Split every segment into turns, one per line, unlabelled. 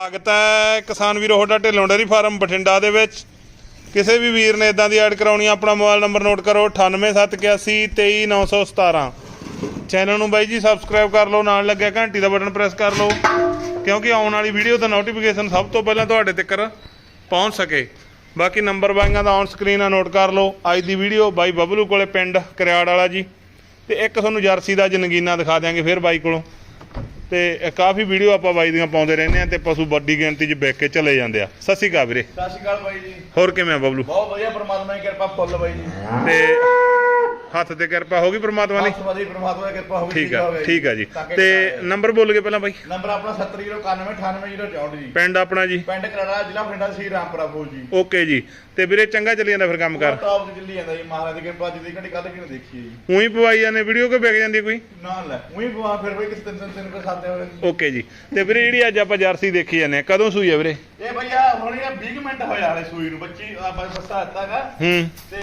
ਸਵਾਗਤ ਹੈ ਕਿਸਾਨ ਵੀਰੋ, ਤੁਹਾਡਾ ਢਿੱਲੋਂ ਡੇਅਰੀ ਫਾਰਮ ਬਠਿੰਡਾ ਦੇ ਵਿੱਚ। ਕਿਸੇ ਵੀ ਵੀਰ ਨੇ ਇਦਾਂ ਦੀ ਐਡ ਕਰਾਉਣੀ ਆ, ਆਪਣਾ ਮੋਬਾਈਲ ਨੰਬਰ ਨੋਟ ਕਰੋ 9871823917 ਚੈਨਲ ਨੂੰ ਬਾਈ ਜੀ ਸਬਸਕ੍ਰਾਈਬ ਕਰ ਲਓ, ਨਾਲ ਲੱਗਿਆ ਘੰਟੀ ਦਾ ਬਟਨ ਪ੍ਰੈਸ ਕਰ ਲਓ, ਕਿਉਂਕਿ ਆਉਣ ਵਾਲੀ ਵੀਡੀਓ ਦਾ ਨੋਟੀਫਿਕੇਸ਼ਨ ਸਭ ਤੋਂ ਪਹਿਲਾਂ ਤੁਹਾਡੇ ਤੱਕ ਪਹੁੰਚ ਸਕੇ। ਬਾਕੀ ਨੰਬਰ ਬਾਈਆਂ ਦਾ ਔਨ ਸਕਰੀਨ ਆ, ਨੋਟ ਕਰ ਲਓ। ਅੱਜ ਦੀ ਵੀਡੀਓ ਬਾਈ ਬਬਲੂ ਕੋਲੇ, ਪਿੰਡ ਕਰਿਆੜ ਵਾਲਾ ਜੀ। ਤੇ ਇੱਕ ਤੁਹਾਨੂੰ ਜਰਸੀ ਦਾ ਜਨਗੀਨਾ ਦਿਖਾ ਦਿਆਂਗੇ, ਫਿਰ ਬਾਈ ਕੋਲੋਂ। ਤੇ ਕਾਫੀ ਵੀਡੀਓ ਆਪਾਂ ਬਾਈ ਦੀਆਂ ਪਾਉਂਦੇ ਰਹਿੰਦੇ ਆ ਤੇ ਪਸ਼ੂ ਵੱਡੀ ਗਿਣਤੀ 'ਚ ਵਿਕ ਕੇ ਚਲੇ ਜਾਂਦੇ ਆ। ਸਤਿ ਸ਼੍ਰੀ ਅਕਾਲ ਵੀਰੇ।
ਸਤਿ ਸ਼੍ਰੀ ਅਕਾਲ ਬਾਈ ਜੀ।
ਹੋਰ ਕਿਵੇਂ ਆ ਬਬਲੂ?
ਬਹੁਤ ਵਧੀਆ ਪ੍ਰਮਾਤਮਾ ਦੀ ਕਿਰਪਾ ਫੁੱਲ ਬਾਈ ਜੀ।
ਤੇ ਹੱਥ ਤੇ ਕਿਰਪਾ ਹੋ ਗਈ ਪ੍ਰਮਾਤਮਾ ਦੀ?
ਵਧੀਆ ਪ੍ਰਮਾਤਮਾ ਦੀ ਕਿਰਪਾ ਹੋਵੇ
ਠੀਕ ਆ ਠੀਕ ਆ। ਜੀ। ਤੇ ਨੰਬਰ ਬੋਲ ਕੇ ਪਹਿਲਾਂ ਬਾਈ।
ਨੰਬਰ ਆਪਣਾ 7091988064 ਜੀ।
ਪਿੰਡ ਆਪਣਾ ਜੀ।
ਪਿੰਡ ਕਰਾੜਾ ਜ਼ਿਲ੍ਹਾ ਬਠਿੰਡਾ ਸੀ ਰਾਮਪੁਰਾ ਫੂਲ ਜੀ।
ਓਕੇ ਜੀ। ਤੇ ਵੀਰੇ ਚੰਗਾ ਚੱਲੀ ਜਾਂਦਾ ਫਿਰ ਕੰਮ ਕਰ?
ਟੌਪ ਤੇ ਚੱਲੀ ਜਾਂਦਾ ਜੀ ਮਹਾਰਾਜ ਦੀ ਕਿਰਪਾ ਜਿੱਦੀ ਘੜੀ ਕੱਢ ਕੇ ਦੇਖੀ ਜੀ।
ਉਹੀ ਪਵਾਈ ਜਾਂਦੇ ਵੀਡੀਓ ਕਿ ਵਿਕ ਜਾਂਦੀ ਕੋਈ?
ਨਾ ਲੈ ਉਹੀ ਬੁਆ ਫਿਰ ਬਈ ਕਿਸ ਤਿੰਨ ਤਿੰਨ ਕੋ ਸਾਦੇ ਹੋਏ
ਓਕੇ ਜੀ। ਤੇ ਵੀਰੇ ਜਿਹੜੀ ਅੱਜ ਆਪਾਂ ਜਰਸੀ ਦੇਖੀ ਜਾਂਦੇ ਆ ਕਦੋਂ ਸੂਈ ਆ ਵੀਰੇ?
ਇਹ ਭਈਆ ਹੁਣ ਇਹ 20 ਮਿੰਟ ਹੋਇਆ ਹਲੇ ਸੂਈ ਨੂੰ ਬੱਚੀ ਆ ਬਸ ਦਿੱਤਾਗਾ।
ਹੂੰ।
ਤੇ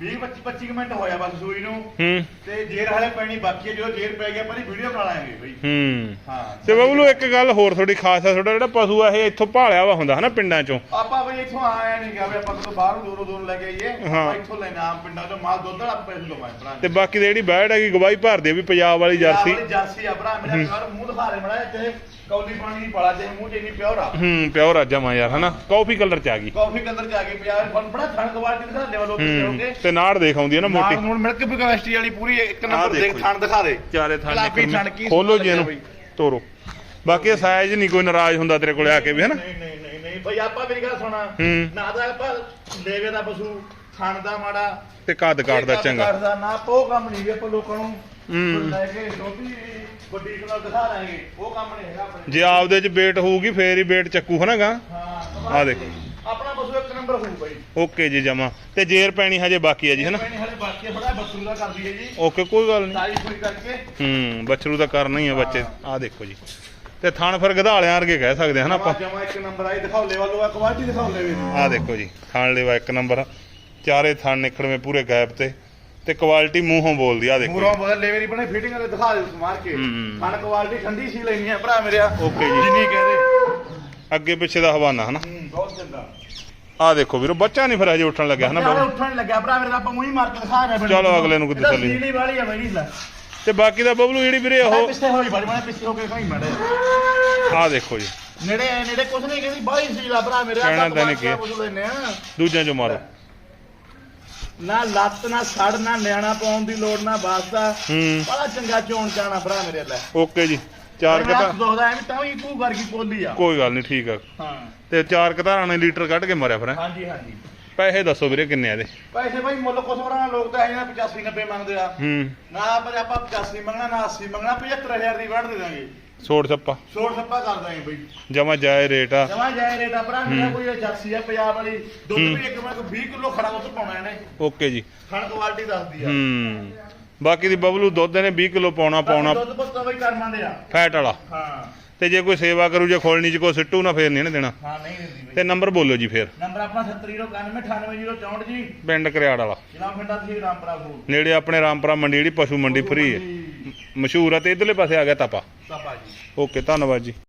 20 25 25 ਮਿੰਟ ਹੋਇਆ ਬਸ ਸੂਈ ਨੂੰ।
ਹੂੰ।
ਤੇ ਜੇਰ ਹਲੇ ਪੈਣੀ ਬਾਕੀ ਹੈ ਜਦੋਂ ਜੇਰ ਪੈ ਗਿਆ ਆਪਾਂ ਦੀ ਵੀਡੀਓ ਬਣਾ ਲਾਂਗੇ ਬਈ।
ਹੂੰ।
ਹਾਂ।
ਤੇ ਬਬਲੂ ਇੱਕ ਗੱਲ ਹੋਰ ਥੋੜੀ ਖਾਸ ਆ ਤੁਹਾਡਾ ਜਿਹੜਾ ਪਸ਼ੂ ਆ ਇਹ ਇੱਥੋਂ ਭਾਲਿਆ ਵਾ ਹੁੰਦਾ ਹਨਾ ਪਿੰਡਾਂ ਚੋਂ?
ਆਪਾਂ ਬਈ ਇੱਥੋਂ ਆਇਆ ਨਹੀਂ ਗਿਆ ਵੀ ਆਪਾਂ ਤੋਂ ਬਾਹਰੋਂ ਦੂਰੋਂ ਦੂਰੋਂ ਲੈ ਕੇ ਆਈਏ
ਹਾਂ।
ਆਪਾਂ ਇੱਥੋਂ ਲੈਣਾ ਆਮ ਪਿੰਡਾਂ ਚੋਂ ਮਾਲ ਦੁੱਧ ਵਾਲਾ ਪੈਸੇ ਲਵਾਏ ਭਰਾ
ਤੇ ਬਾਕੀ ਦੀ ਜਿਹੜੀ ਬੈੜ ਹੈਗੀ ਗਵਾਹੀ ਭਰਦੀ ਵੀ ਪੰਜਾਬ ਵਾਲੀ ਜਰਸੀ।
ਜਰਸੀ ਆ ਭਰਾ ਮੇਰਾ ਘਰ ਮੂੰਹ ਦਿਖਾ ਦੇ ਮੜਾ ਤੇ ਕੌਲੀ ਪਾਣੀ ਦੀ ਪਾਲਾ ਤੇ ਮੂੰਹ ਚ ਇੰਨੀ ਪਿਓਰ ਆ।
ਹੂੰ ਪਿਓਰ ਆ ਜਮਾ ਯਾਰ ਹਨਾ? ਕਾਫੀ ਕਲਰ ਚ ਆ ਗਈ।
ਕਾਫੀ ਕੰਦਰ ਚ ਆ ਗਈ ਪਿਆ ਫਨ ਬੜਾ ਥਣ ਕੁਆਲਿਟੀ ਦਿਖਾ ਲੈਵਲ ਉੱਤੇ
ਹੂੰ
ਹੋਗੇ
ਤੇ ਨਾੜ ਦੇਖ ਆਉਂਦੀ ਆ ਨਾ ਮੋਟੀ।
ਹੁਣ ਮਿਲਕ ਬਿਕਵੈਸਟੀ ਵਾਲੀ ਪੂਰੀ ਇੱਕ
ਆਹ
ਨੰਬਰ
ਦੇਖੋ
ਦੇਖ
ਜੀ।
ਥਣ ਦਿਖਾ ਦੇ।
ਚਾਰੇ ਥਾਂ
ਗੁਲਾਬੀ ਕੀ
ਖੋਲੋ ਜੀ ਇਹਨੂੰ ਤੋਰੋ। ਬਾਕੀ ਸਾਈਜ਼ ਨਹੀਂ ਕੋਈ ਨਾਰਾਜ਼ ਹੁੰਦਾ ਤੇਰੇ ਕੋਲੇ ਆ ਕੇ ਵੀ ਹਨਾ?
ਨਹੀਂ ਨਹੀਂ ਨਹੀਂ ਨਹੀਂ ਬਈ ਆਪਾਂ ਮੇਰੀ ਗੱਲ ਸੁਣਾ।
ਹੂੰ।
ਨਾ ਤਾਂ ਆਪਾਂ ਲੇਵੇ ਦਾ ਪਸ਼ੂ ਥਣ ਦਾ ਮਾੜਾ
ਤੇ ਕੱਦ ਕਾਟਦਾ ਚੰਗਾ।
ਕਰਦਾ ਨਾ ਪੋ ਕੰਮ ਨਹੀਂ ਵੀ ਆਪਾਂ ਲੋਕਾਂ ਨੂੰ।
ਹੂੰ।
ਲੈ ਕੇ ਛੋਟੀ ਵੱਡੀ ਕਲਰ ਦਿਖਾ ਲਾਂਗੇ ਉਹ ਕੰਮ ਨਹੀਂ ਹੈਗਾ ਆਪਣੇ।
ਜੇ ਆਪਦੇ ਚ ਵੇਟ ਹੋਊਗੀ ਫੇਰ ਹੀ ਵੇਟ ਚੱਕੂ ਹਨਾ ਗਾ?
ਹਾਂ
ਆਹ ਦੇਖੋ।
ਆਪਣਾ ਪਸ਼ੂ ਇੱਕ ਨੰਬਰ ਹੋਊ ਬਾਈ।
ਓਕੇ ਜੀ ਜਮਾ। ਤੇ ਜੇਰ ਪੈਣੀ ਹਜੇ ਬਾਕੀ ਆ ਜੀ ਹਨਾ?
ਮੈਨੇ ਹਲੇ ਬਾਕੀ ਬੜਾ ਬੱਸੂ ਦਾ ਕਰਦੀ ਹੈ ਜੀ।
ਓਕੇ ਕੋਈ ਗੱਲ ਨਹੀਂ।
ਤਾਰੀਫ ਹੋਈ ਕਰਕੇ।
ਹੂੰ ਬੱਚਰੂ ਤਾਂ ਕਰਨਾ ਹੀ ਆ ਬੱਚੇ। ਆਹ ਦੇਖੋ ਜੀ। ਤੇ ਥਣ ਫਿਰ ਗਧਾਲਿਆਂ ਵਰਗੇ ਕਹਿ ਸਕਦੇ ਹਾਂ ਹਨਾ ਆਪਾਂ?
ਜਮਾ ਇੱਕ ਨੰਬਰ ਆਈ ਦਿਖਾਓ ਲੈਵਲ ਲੋਆ ਕੁਆਲਿਟੀ ਦਿਖਾਓ ਲੈਵੇ।
ਆਹ ਦੇਖੋ ਜੀ ਥਣ ਲੈਵਾ ਇੱਕ ਨੰਬਰ। ਆ। ਚਾਰੇ ਥਣ ਨਿਕੜਵੇਂ ਪੂਰੇ ਗੈਪ ਤੇ। ਤੇ ਕੁਆਲਿਟੀ ਮੂੰਹੋਂ ਬੋਲਦੀ ਆ ਦੇਖੋ।
ਬਦਲ ਲੈਵੇ ਨਹੀਂ ਬਣੇ ਫਿਟਿੰਗ ਵਾਲੇ ਦਿਖਾ ਦੇ ਮਾਰ ਕੇ। ਖਾਣ ਕੁਆਲਿਟੀ ਠੰਡੀ ਸੀ ਲੈਣੀ ਹੈ ਭਰਾ ਮੇਰਿਆ।
ਓਕੇ ਜੀ।
ਜਿੰਨੀ ਕਹਦੇ।
ਅੱਗੇ ਪਿੱਛੇ ਦਾ ਹਵਾਨਾ ਹਨਾ?
ਬਹੁਤ ਚੰਗਾ।
ਆਹ ਦੇਖੋ ਵੀਰੋ ਬੱਚਾ ਨਹੀਂ ਫਿਰ ਹਜੇ ਉੱਠਣ ਲੱਗਿਆ ਹਨਾ
ਨਾਲੇ ਉੱਠਣ ਲੱਗਿਆ ਭਰਾ ਮੇਰਾ ਆਪਾਂ ਮੂੰਹ ਹੀ ਮਾਰ ਕੇ ਦਿਖਾ ਰਹੇ
ਚਲੋ ਅਗਲੇ ਨੂੰ ਕਿਤੇ ਤਸੱਲੀ।
ਸੀੜੀ ਵਾਲੀ ਆ ਬਈ ਲੈ।
ਤੇ ਬਾਕੀ ਦਾ ਬਬਲੂ ਜਿਹੜੀ ਵੀਰੇ
ਉਹ ਪਿੱਛੇ ਹੋਈ ਬੜੀ ਬਣਾ ਪਿੱਛੇ ਹੋ ਕੇ ਕਹੀਂ ਮੜੇ
ਆਹ ਦੇਖੋ ਜੀ।
ਨੇੜੇ ਨੇੜੇ ਕੁਛ ਨਹੀਂ ਕਹਿੰਦੀ ਬਾਈ ਸੀ ਲਾ ਭਰਾ ਮੇਰੇ
ਕਹਿਣਾ ਤਾਂ ਨਹੀਂ ਕੀ।
ਕੁਝ ਲੈਨੇ ਆ।
ਦੂਜਿਆਂ ਚੋਂ ਮਾਰੋ।
ਨਾ ਲੱਤ ਨਾ ਸੜ ਨਾ ਨਿਆਣਾ ਪਾਉਣ ਦੀ ਲੋੜ ਨਾ ਵਾਸਤਾ
ਹੂੰ।
ਬੜਾ ਚੰਗਾ ਚੋਣ ਜਾਣਾ ਭਰਾ ਮੇਰੇ ਲੈ।
ਓਕੇ ਜੀ ਚਾਰ
ਮੇਰਾ ਹੱਥ
ਕਤਾ
ਦੁਖਦਾ ਐਵੇਂ ਤਾਂ ਵੀ ਤੂੰ ਵਰਗੀ ਪੋਲੀ ਆ।
ਕੋਈ ਗੱਲ ਨਹੀਂ ਠੀਕ ਆ।
ਹਾਂ।
ਤੇ ਚਾਰ ਕਤਾਰਾਂ ਨੇ ਲੀਟਰ ਕੱਢ ਕੇ ਮਾਰਿਆ ਫਿਰ ਹੈਂ?
ਹਾਂਜੀ ਹਾਂਜੀ।
ਪੈਸੇ ਦੱਸੋ ਵੀਰੇ ਕਿੰਨੇ ਆ ਇਹਦੇ?
ਪੈਸੇ ਭਾਈ ਮੁੱਲ ਕੁਛ ਬਣਾ ਲੋਕ ਤਾਂ ਇਹਨਾਂ 85 90 ਮੰਗਦੇ ਆ।
ਹੂੰ।
ਨਾ ਆਪਾਂ ਆਪਾਂ 85 ਮੰਗਣਾ ਨਾ 80 ਮੰਗਣਾ 75000 ਦੀ ਵੜ ਦੇ ਦਾਂਗੇ।
ਛੋੜ ਛੱਪਾ।
ਛੋੜ ਛੱਪਾ ਕਰ ਦਾਂਗੇ ਬਈ।
ਜਮਾ ਜਾਏ ਰੇਟ ਆ।
ਜਮਾ ਜਾਏ ਰੇਟ ਆ ਭਰਾ ਮੇਰਾ ਕੋਈ ਏਜੰਸੀ ਆ ਪੰਜਾਬ ਵਾਲੀ ਦੁੱਧ ਵੀ ਇੱਕ ਮੈਂ 20 ਕਿਲੋ ਖੜਾ ਦੁੱਧ ਪਾਉਣਾ ਇਹਨੇ।
ਓਕੇ ਜੀ।
ਖਾਣ ਕੁਆਲਿਟੀ ਦੱਸਦੀ ਆ।
ਹੂੰ। ਬਾਕੀ ਦੀ ਬਬਲੂ ਦੁੱਧ ਨੇ 20 ਕਿਲੋ ਪਾਉਣਾ ਪਾਉਣਾ।
ਦੁੱਧ ਪੁੱਤ ਬਈ ਕਰਮਾਂ ਦੇ ਆ।
ਫੈਟ ਵਾਲਾ।
ਹਾਂ।
ਤੇ ਜੇ ਕੋਈ ਸੇਵਾ ਕਰੂ ਜੇ ਖੋਲਣੀ ਚ ਕੋਈ ਸਿੱਟੂ ਨਾ ਫੇਰ ਨਹੀਂ ਇਹਨੇ ਦੇਣਾ।
ਹਾਂ ਨਹੀਂ ਦਿੰਦੀ ਬਈ।
ਤੇ ਨੰਬਰ ਬੋਲੋ ਜੀ ਫੇਰ।
ਨੰਬਰ ਆਪਣਾ 7091988064 ਜੀ।
ਪਿੰਡ ਕਰਿਆੜ ਵਾਲਾ।
ਜ਼ਿਲ੍ਹਾ ਪਿੰਡਾ ਤੁਸੀਂ ਰਾਮਪੁਰਾ ਫੂਲ
ਨੇੜੇ ਆਪਣੇ ਰਾਮਪੁਰਾ ਮੰਡੀ ਜਿਹੜੀ ਪਸ਼ੂ ਮੰਡੀ ਫਰੀ ਹੈ। ਮਸ਼ਹੂਰ ਆ ਤੇ ਇਧਰਲੇ ਪਾਸੇ ਆ ਗਿਆ ਤਾਪਾ
ਜੀ।
ਓਕੇ ਧੰਨਵਾਦ ਜੀ।